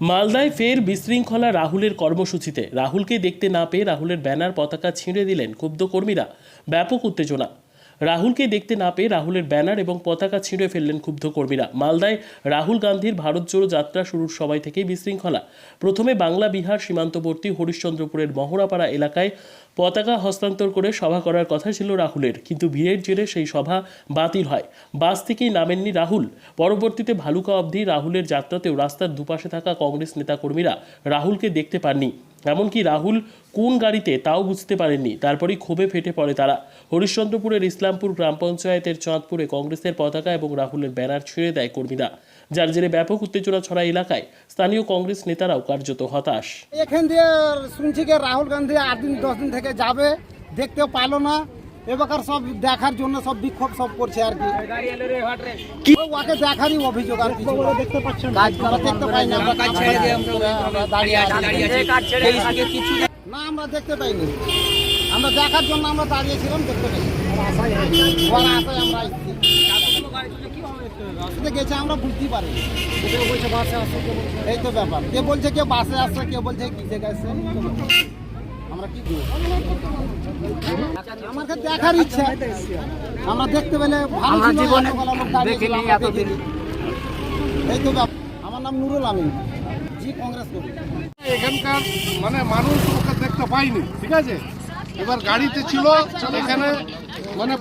মালদায় ফের বিশৃঙ্খলা রাহুলের কর্মসূচিতে। রাহুলকে দেখতে না পেয়ে রাহুলের ব্যানার পতাকা ছিঁড়ে দিলেন ক্ষুব্ধ কর্মীরা। ব্যাপক উত্তেজনা। রাহুলকে দেখতে না পেয়ে রাহুলের ব্যানার এবং পতাকা ছিঁড়ে ফেললেন ক্ষুব্ধ কর্মীরা। মালদায় রাহুল গান্ধীর ভারত জোড়ো যাত্রা শুরুর সময় থেকেই বিশৃঙ্খলা। প্রথমে বাংলা বিহার সীমান্তবর্তী হরিশ্চন্দ্রপুরের মহড়াপাড়া এলাকায় পতাকা হস্তান্তর করে সভা করার কথা ছিল রাহুলের। কিন্তু ভিড়ের জেরে সেই সভা বাতিল হয়। বাস থেকেই নামেননি রাহুল। পরবর্তীতে ভালুকা অবধি রাহুলের যাত্রাতেও রাস্তার দুপাশে থাকা কংগ্রেস নেতাকর্মীরা রাহুলকে দেখতে পাননি। এমনকি রাহুল কোন গাড়িতে তাও বুঝতে পারেননি। তারপরেই ক্ষোভে ফেটে পড়ে তারা। হরিশ্চন্দ্রপুরের ইসলামপুর গ্রাম পঞ্চায়েতের চাঁদপুরে কংগ্রেসের পতাকা এবং রাহুলের ব্যানার ছিঁড়ে দেয় কর্মীরা। যার জেরে ব্যাপক উত্তেজনা ছড়া এলাকায়। স্থানীয় কংগ্রেস নেতারাও কার্যত হতাশ। এখান দিয়ে শুনছি রাহুল গান্ধী আট দিন, দশ দিন থেকে যাবে দেখতেও পালো না। এবার সব দেখার জন্য সব বিক্ষোভ সব করছে আর কি। ওকে দেখারই অভিযোগ আর কিছু না। দেখতে পাচ্ছেন কাজ করা দেখতে পাই না আমরা কাজ ছেড়ে দিয়ে আমরা দাঁড়িয়ে আছি না। আমরা দেখতে পাইনি। আমরা দেখার জন্য আমরা দাঁড়িয়েছিলাম দেখতে পাইনি। আশায় আমরা আসছি গেছে আমরা বুঝতেই পারি এই তো ব্যাপার। কে বলছে কেউ বাসে আসছে কেউ বলছে কিসে গেছে আমরা কি আমাকে দেখার ইচ্ছা। আমরা দেখতে পেলে ভালো আমরা এই তো আমার নাম নুরুল আমিন জি কংগ্রেস করি এখানকার মানে মানুষ ওকে দেখতে পাইনি ঠিক আছে? এবার গাড়িতে ছিল এখানে মানে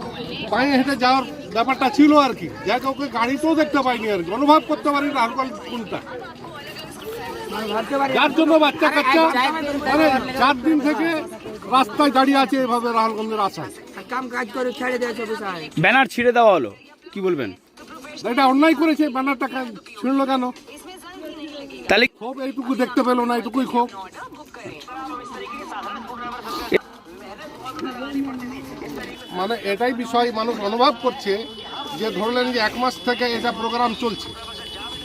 পায়ে হেঁটে যাওয়ার ব্যাপারটা ছিল আর কি। যাকে কাউকে গাড়িতেও দেখতে পাইনি আর কি। অনুভব করতে পারি রাহুল গান্ধী কোনটা। যার জন্য বাচ্চা কাচ্চা মানে চার দিন থেকে রাস্তায় দাঁড়িয়ে আছে এভাবে রাহুল গান্ধীর আশায়। কাম কাজ করে ছেড়ে দিয়েছে ব্যানার ছিঁড়ে দেওয়া হলো। কি বলবেন? এটা অন্যায় করেছে ব্যানারটা ছিঁড়লো কেন? তাহলে ক্ষোভ এইটুকু দেখতে পেল না এইটুকুই ক্ষোভ। মানে এটাই বিষয় মানুষ অনুভব করছে যে ধরলেন যে এক মাস থেকে এটা প্রোগ্রাম চলছে।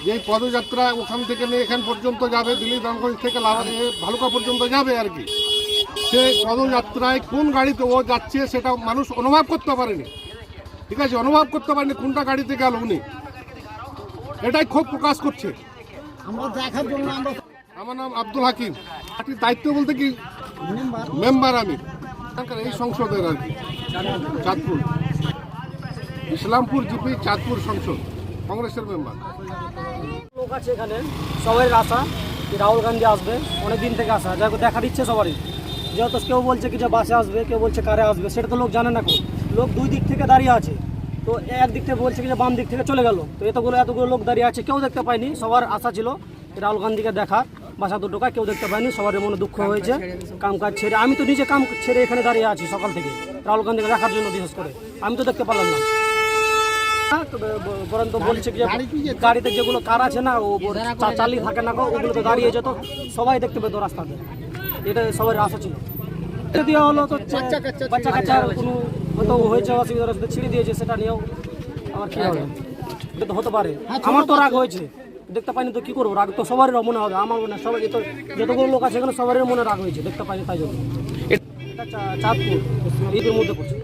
যে পদযাত্রা ওখান থেকে নিয়ে এখান পর্যন্ত যাবে দিল্লি রামগঞ্জ থেকে ভালুকা পর্যন্ত যাবে আর কি। সে পদযাত্রায় কোন গাড়িতে ও যাচ্ছে সেটা মানুষ অনুভব করতে পারেনি। ঠিক আছে অনুভব করতে পারেনি কোনটা গাড়িতে গেল উনি। এটাই ক্ষোভ প্রকাশ করছে। আমরা দেখার জন্য আমরা আমার নাম আব্দুল হাকিম। পার্টির দায়িত্ব বলতে কি? মেম্বার আমি। সংসদের আর কি, চাঁদপুর। ইসলামপুর জিপি, চাঁদপুর সংসদ, কংগ্রেসের মেম্বার। লোক আছে এখানে, সবাই আশা রাহুল গান্ধী আসবে, অনেক দিন থেকে আসা যাকে দেখার ইচ্ছে সবারই। যেহেতু কেউ বলছে কি যে বাসে আসবে, কেউ বলছে কারে আসবে, সেটা তো লোক জানে না কেউ লোক দুই দিক থেকে দাঁড়িয়ে আছে। তো এক দিক থেকে বলছে কি যে বাম দিক থেকে চলে গেল। তো এতগুলো এতগুলো লোক দাঁড়িয়ে আছে, কেউ দেখতে পায়নি, সবার আশা ছিল রাহুল গান্ধীকে দেখার। বাসা দুটোকায় কেউ দেখতে পায়নি সবার মনে দুঃখ হয়েছে। কাম কাজ ছেড়ে আমি তো নিজে কাম ছেড়ে এখানে দাঁড়িয়ে আছি সকাল থেকে রাহুল গান্ধীকে দেখার জন্য বিশেষ করে। আমি তো দেখতে পারলাম না। হ্যাঁ, তবে ব- বরঞ্চ বলছে যে গাড়িতে যেগুলো কার আছে না ও চালিয়ে থাকে না গো, ওগুলো তো দাঁড়িয়ে যেত। সবাই দেখতে পেতো রাস্তাতে। এটা সবার আশা ছিল। দেওয়া হলো তো বাচ্চা কাচ্চা কোনো হয়তো হয়েছে অসুবিধা ছিঁড়ে দিয়েছে সেটা নিয়েও আমার কি হবে? এটা তো হতে পারে। আমার তো রাগ হয়েছে। দেখতে পাইনি তো কি করব? রাগ তো সবারই মনে হবে, আমার মনে সবাই তো যতগুলো লোক আছে এখানে সবারই মনে রাগ হয়েছে, দেখতে পাইনি তাই জন্য। চাঁদপুর মধ্যে পড়ছে।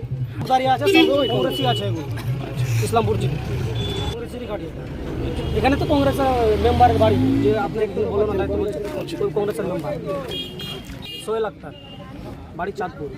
আছে কংগ্রেসই আছে ইসলামপুর এখানে তো কংগ্রেসের মেম্বারের বাড়ি, যে আপনি না বলছেন কংগ্রেসের মেম্বার সোহেল আক্তার, বাড়ি চাঁদপুর।